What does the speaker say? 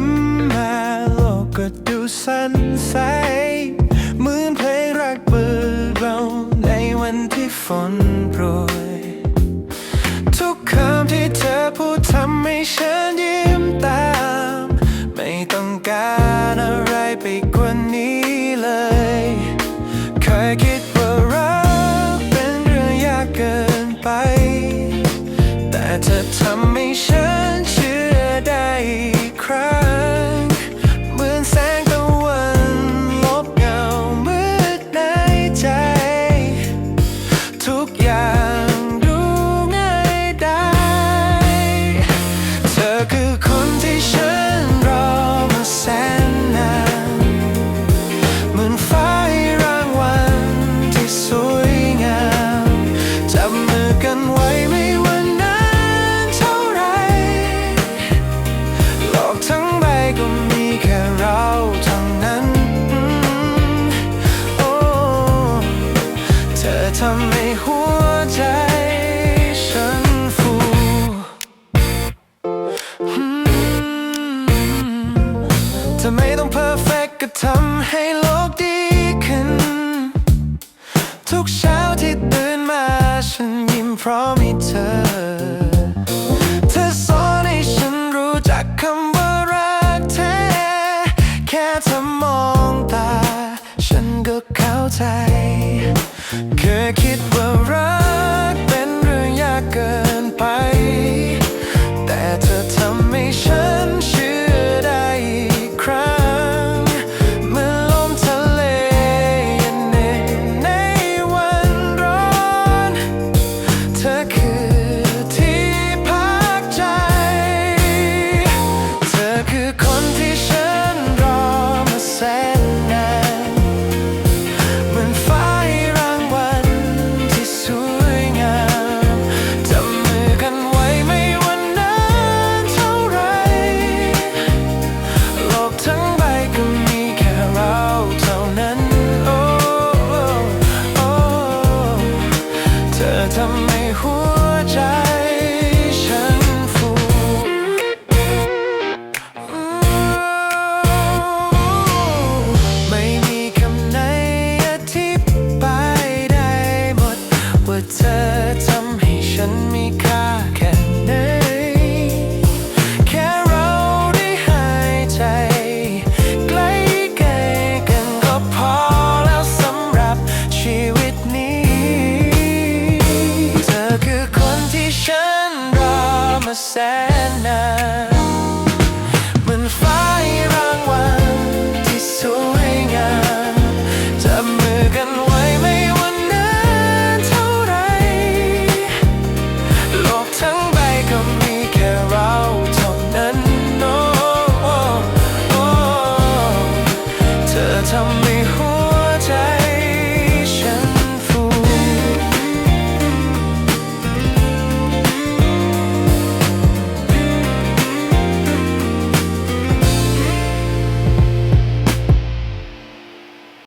้มมาโลกก็ดูสันใสเหมือนเพลงรักเบอร์เบาในวันที่ฝนโปรย ทำให้หัวใจฉันฟูถ้าไม่ต้องเพอร์เฟกก็ทำให้โลกดีขึ้น ทุกเช้าที่ตื่นมาฉันยิ้มพราะมีเธอ ธอคิด sana